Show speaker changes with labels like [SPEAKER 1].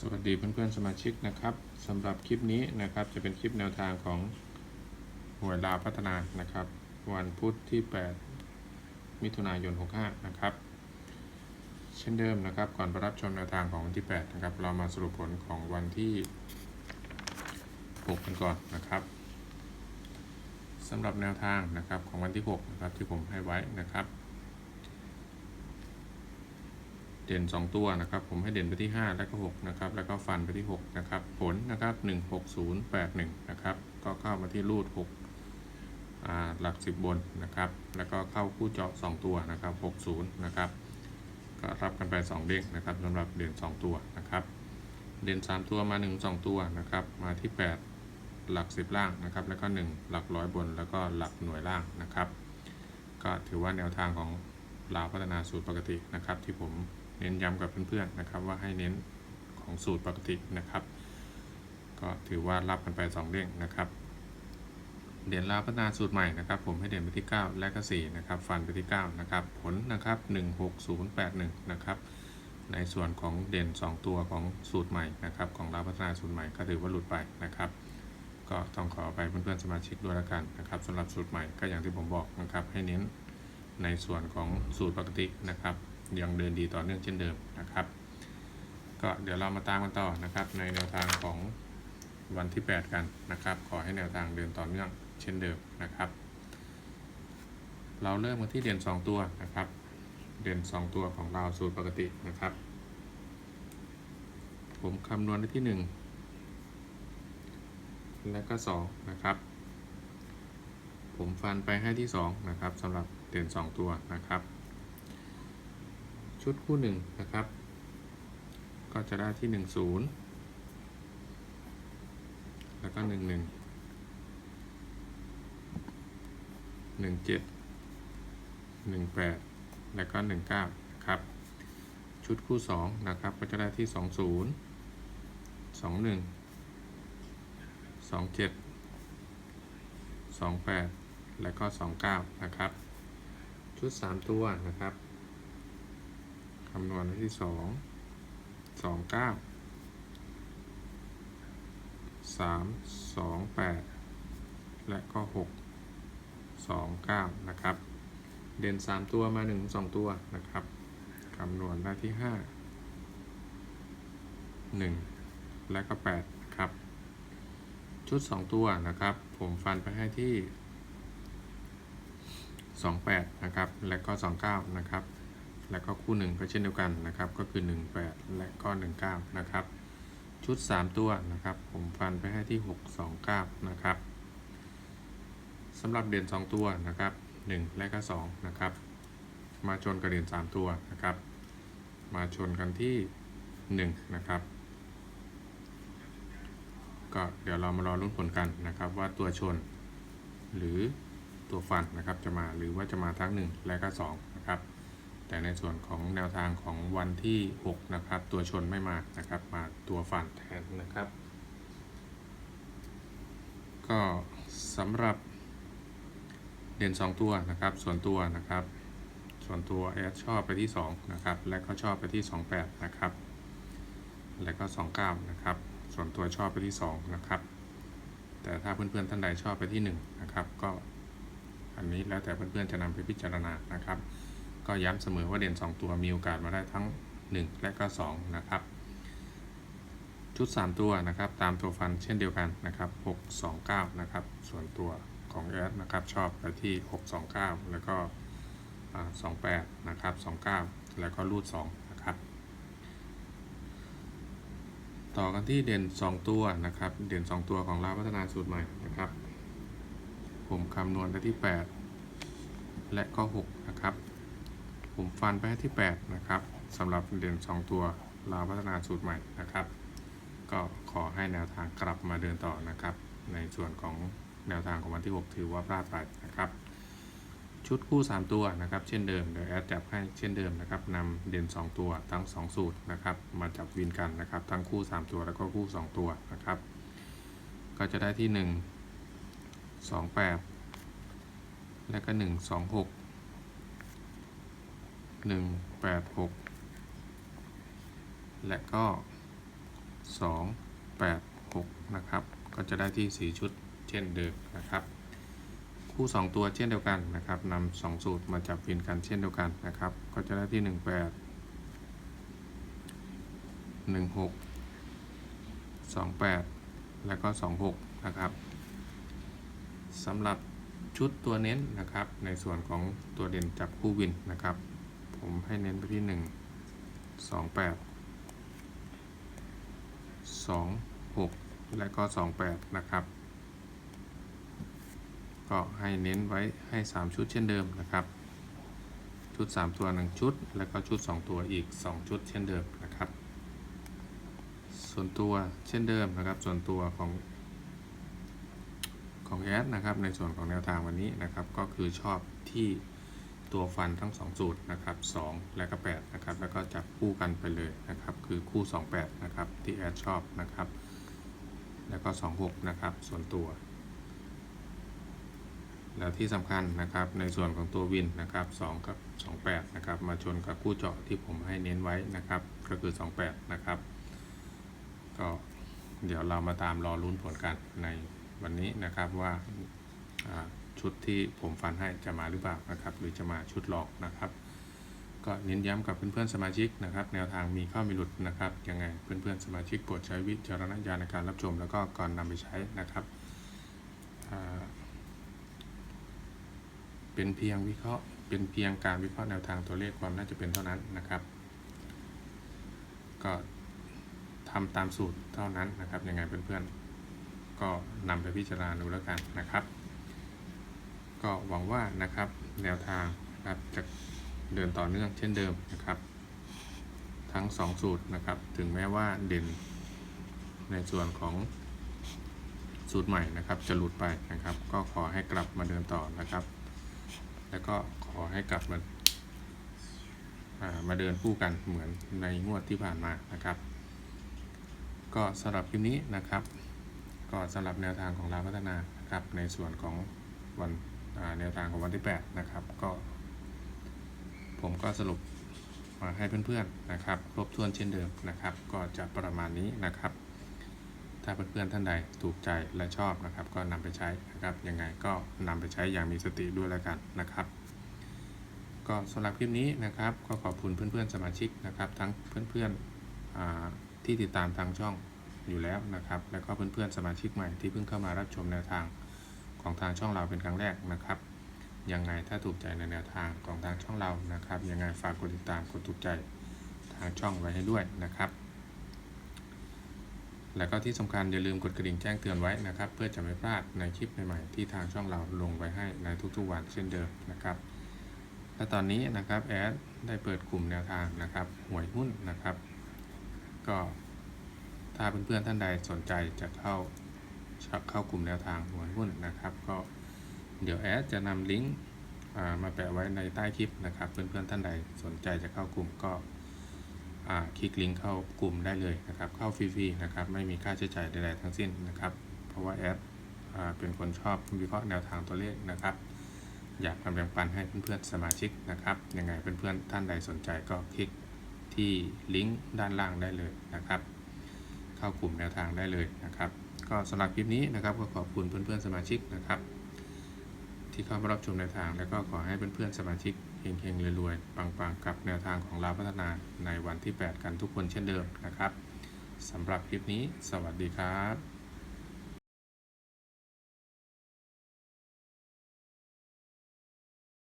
[SPEAKER 1] สวัสดีเพื่อนๆสมาชิกนะครับสำหรับคลิปนี้นะครับจะเป็นคลิปแนวทางของหวยลาวพัฒนานะครับ วันพุธที่ 8 มิถุนายน 65 นะครับ เช่นเดิมนะครับก่อนไปรับชมแนวทางของวันที่ 8 นะครับ เรามาสรุปผลของวันที่ 6 กันก่อนนะครับสำหรับแนวทางนะครับของวันที่ 6 นะครับที่ผมให้ไว้นะครับ เด่น 2 ตัวนะครับ ผมให้เด่นไปที่ 5 แล้วก็6นะครับ แล้วก็ฟันไปที่ 6 นะครับ ผลนะครับ 16081 นะครับ ก็เข้ามาที่รูด6อ่าหลัก 10 บนนะครับ แล้วก็เข้าคู่เจาะ 2 ตัวนะครับ 60 นะครับ ก็รับกันไป 2 เด้งนะครับสำหรับเด่น 2 ตัวนะครับ เด่น 3 ตัวมา 1 2 ตัวนะครับ มาที่ 8 หลัก 10 ล่างนะครับ แล้วก็ 1 หลักร้อยบน แล้วก็หลักหน่วยล่างนะครับ ก็ถือว่าแนวทางของลาวพัฒนาสูตรปกตินะครับที่ผม เน้นย้ำกับเพื่อนๆนะครับว่าให้เน้นของสูตรปกตินะครับ ก็ถือว่ารับกันไป 2เด้งนะครับเด่นลาวพัฒนาสูตรใหม่นะครับ ผมให้เด่นไปที่ 9 และก็4นะครับฟันไปที่ 9 นะครับ ผลนะครับ 16081 นะครับ ในส่วนของเด่น 2 ตัวของสูตรใหม่นะครับ ของลาวพัฒนาสูตรใหม่ก็ถือว่าหลุดไปนะครับ ก็ต้องขอไปเพื่อนๆสมาชิกด้วยแล้วกันนะครับสำหรับสูตรใหม่ก็อย่างที่ผมบอกนะครับ ให้เน้นในส่วนของสูตรปกตินะครับ ยังเดินดีต่อเนื่องเช่นเดิมนะครับ ก็เดี๋ยวเรามาตามกันต่อนะครับ ในแนวทางของวันที่ 8 กันนะครับ ขอให้แนวทางเดินต่อเนื่องเช่นเดิมนะครับ เราเริ่มกันที่เด่น2 ตัวนะครับ เด่น 2 ตัวของเราสูตรปกตินะครับ ผมคำนวณได้ที่ 1 และก็ 2 นะครับผมฟันไปให้ที่ 2 นะครับสำหรับเด่น 2 ตัวนะครับ ชุดคู่หนึ่งนะครับ ก็จะได้ที่หนึ่งศูนย์แล้วก็หนึ่งหนึ่งหนึ่งเจ็ดหนึ่งแปดแล้วก็หนึ่งเก้าครับ ชุดคู่สองนะครับ ก็จะได้ที่สองศูนย์สองหนึ่งสองเจ็ดสองแปดแล้วก็สองเก้านะครับ ชุดสามตัวนะครับำนวณที่สองสองเก้าสามสองแปดและก็หกสองเก้านะครับ เด่นสามตัวมาหนึ่งสองตัวนะครับคำนวณได้ที่ห้าหนึ่งและก็แปดนะครับ ชุดสองตัวนะครับ ผมฟันไปให้ที่สองแปดนะครับ และก็สองเก้านะครับ แล้วก็คู่หนึ่งก็เช่นเดียวกันนะครับ ก็คือ 18 และก็19 นะครับ ชุด 3 ตัวนะครับ ผมฟันไปให้ที่ 629 นะครับสำหรับเด่น2 ตัวนะครับ 1 และก็2นะครับ มาชนกับเด่น3 ตัวนะครับ มาชนกันที่ 1 นะครับ ก็เดี๋ยวเรามารอรุ้นผลกันนะครับ ว่าตัวชน หรือตัวฟันนะครับจะมาหรือว่าจะมาทั้ง 1 และก็2นะครับ แต่ในส่วนของแนวทางของวันที่ 6 นะครับ ตัวชนไม่มานะครับ มาตัวฝันแทนนะครับ ก็สำหรับเด่น2 ตัวนะครับ ส่วนตัวนะครับ ส่วนตัวแอดชอบไปที่ 2 นะครับ และก็ชอบไปที่ 28 นะครับ และก็ 29 นะครับ ส่วนตัวชอบไปที่ 2 นะครับ แต่ถ้าเพื่อนๆท่านใดชอบไปที่ 1 นะครับ ก็อันนี้แล้วแต่เพื่อนๆจะนำไปพิจารณานะครับ ก็ย้ำเสมอว่าเด่น 2 ตัวมีโอกาสมาได้ทั้ง 1 และก็ 2 นะครับ ชุด 3 ตัวนะครับ ตามตัวฟันเช่นเดียวกันนะครับ 6 2 9 นะครับ ส่วนตัวของแอดนะครับ ชอบไปที่ 6 2 9 แล้วก็อ่า28 นะครับ 29 แล้วก็รูด 2 นะครับ ต่อกันที่เด่น 2 ตัวนะครับ เด่น 2 ตัวของเราพัฒนาสูตรใหม่นะครับ ผมคำนวณได้ที่ 8 และก็ 6 นะครับ ผมฟันไปที่ 8 นะครับสำหรับเด่น2 ตัวลาวพัฒนาสูตรใหม่นะครับ ก็ขอให้แนวทางกลับมาเดินต่อนะครับ ในส่วนของแนวทางของวันที่ 6 ถือว่าพลาดไปนะครับ ชุดคู่ 3 ตัวนะครับ เช่นเดิมเดี๋ยวแอดจับให้เช่นเดิมนะครับนำเด่น 2 ตัวทั้ง 2 สูตรนะครับ มาจับวินกันนะครับ ทั้งคู่ 3 ตัวแล้วก็คู่ 2 ตัวนะครับ ก็จะได้ที่ 1 2 8 และก็ 1 2 6 หนึ่งแปดหกและก็สองแปดหกนะครับ ก็จะได้ที่สี่ชุดเช่นเดิมนะครับ คู่สองตัวเช่นเดียวกันนะครับนำสองสูตรมาจับวินกันเช่นเดียวกันนะครับ ก็จะได้ที่หนึ่งแปดหนึ่งหกสองแปดแล้วก็สองหกนะครับสำหรับชุดตัวเน้นนะครับ ในส่วนของตัวเด่นจับคู่วินนะครับ ผมให้เน้นไปที่หนึ่งสองแปดสองหกและก็สองแปดนะครับ ก็ให้เน้นไว้ให้3ชุดเช่นเดิมนะครับ ชุด3ตัว1ชุด แล้วก็ชุด2ตัวอีก2ชุดเช่นเดิมนะครับ ส่วนตัวเช่นเดิมนะครับ ส่วนตัวของของแอดนะครับในส่วนของแนวทางวันนี้นะครับก็คือชอบที่ ตัวฟันทั้ง 2 สูตรนะครับ2และก็8นะครับแล้วก็จับคู่กันไปเลยนะครับ คือคู่ 28นะครับที่แอดชอบนะครับ แล้วก็ 26นะครับส่วนตัว แล้วที่สำคัญนะครับในส่วนของตัววินนะครับ2กับ28นะครับมาชนกับคู่เจาะที่ผมให้เน้นไว้นะครับ ก็คือ 28นะครับก็เดี๋ยวเรามาตามรอลุ้นผลกันในวันนี้นะครับว่า ชุดที่ผมฟันให้จะมาหรือเปล่านะครับ หรือจะมาชุดหลอกนะครับ ก็เน้นย้ำกับเพื่อนๆสมาชิกนะครับ แนวทางมีข้ามีหลุดนะครับยังไงเพื่อนๆสมาชิกโปรดใช้วิจารณญาณในการรับชม แล้วก็ก่อนนำไปใช้นะครับเป็นเพียงวิเคราะห์เป็นเพียงการวิเคราะห์แนวทางตัวเลขความน่าจะเป็นเท่านั้นนะครับ ก็ทำตามสูตรเท่านั้นนะครับยังไงเพื่อนๆก็นำไปพิจารณาดูแล้วกันนะครับ ก็หวังว่านะครับแนวทางนะครับจะเดินต่อเนื่องเช่นเดิมนะครับ ทั้ง 2 สูตรนะครับ ถึงแม้ว่าเด่นในส่วนของสูตรใหม่นะครับ จะหลุดไปนะครับ ก็ขอให้กลับมาเดินต่อนะครับ แล้วก็ขอให้กลับมาามาเดินคู่กันเหมือนในงวดที่ผ่านมานะครับ ก็สำหรับคลิปนี้นะครับ ก็สำหรับแนวทางของเราพัฒนานะครับในส่วนของวัน แนวทางของวันที่ 8 นะครับ ก็ผมก็สรุปมาให้เพื่อนๆนะครับครบถ้วนเช่นเดิมนะครับ ก็จะประมาณนี้นะครับ ถ้าเพื่อนๆท่านใดถูกใจและชอบนะครับ ก็นำไปใช้นะครับยังไงก็นำไปใช้อย่างมีสติด้วยแล้วกันนะครับ ก็สำหรับคลิปนี้นะครับ ก็ขอบคุณเพื่อนๆสมาชิกนะครับ ทั้งเพื่อนๆที่ติดตามทางช่องอยู่แล้วนะครับ แล้วก็เพื่อนๆสมาชิกใหม่ที่เพิ่งเข้ามารับชมแนวทาง ของทางช่องเราเป็นครั้งแรกนะครับยังไงถ้าถูกใจในแนวทางของทางช่องเรานะครับยังไงฝากกดติดตามกดถูกใจทางช่องไว้ให้ด้วยนะครับ แล้วก็ที่สำคัญอย่าลืมกดกระดิ่งแจ้งเตือนไว้นะครับ เพื่อจะไม่พลาดในคลิปใหม่ๆที่ทางช่องเราลงไว้ให้ในทุกๆวันเช่นเดิมนะครับและตอนนี้นะครับแอดได้เปิดกลุ่มแนวทางนะครับหวยหุ้นนะครับ ก็ถ้าเพื่อนๆท่านใดสนใจจะเข้า เข้ากลุ่มแนวทางหวยหุ้นนะครับ ก็เดี๋ยวแอดจะนำลิงก์มาแปะไว้ในใต้คลิปนะครับเพื่อนๆท่านใดสนใจจะเข้ากลุ่มก็คลิกลิงก์เข้ากลุ่มได้เลยนะครับ เข้าฟรีๆนะครับ ไม่มีค่าใช้จ่ายใดๆทั้งสิ้นนะครับ เพราะว่าแอดเป็นคนชอบวิเคราะห์แนวทางตัวเลขนะครับ อยากมาแบ่งปันให้เพื่อนๆสมาชิกนะครับยังไงเพื่อนๆท่านใดสนใจก็คลิกที่ลิงก์ด้านล่างได้เลยนะครับ เข้ากลุ่มแนวทางได้เลยนะครับ ก็สำหรับคลิปนี้นะครับก็ขอบคุณเพื่อนๆสมาชิกนะครับ ที่เข้ามารับชมแนวทาง แล้วก็ขอให้เพื่อนๆสมาชิกเฮงๆรวยๆปังๆกับแนวทางของเราพัฒนาในวันที่ 8 กันทุกคนเช่นเดิมนะครับสำหรับคลิปนี้ สวัสดีครับ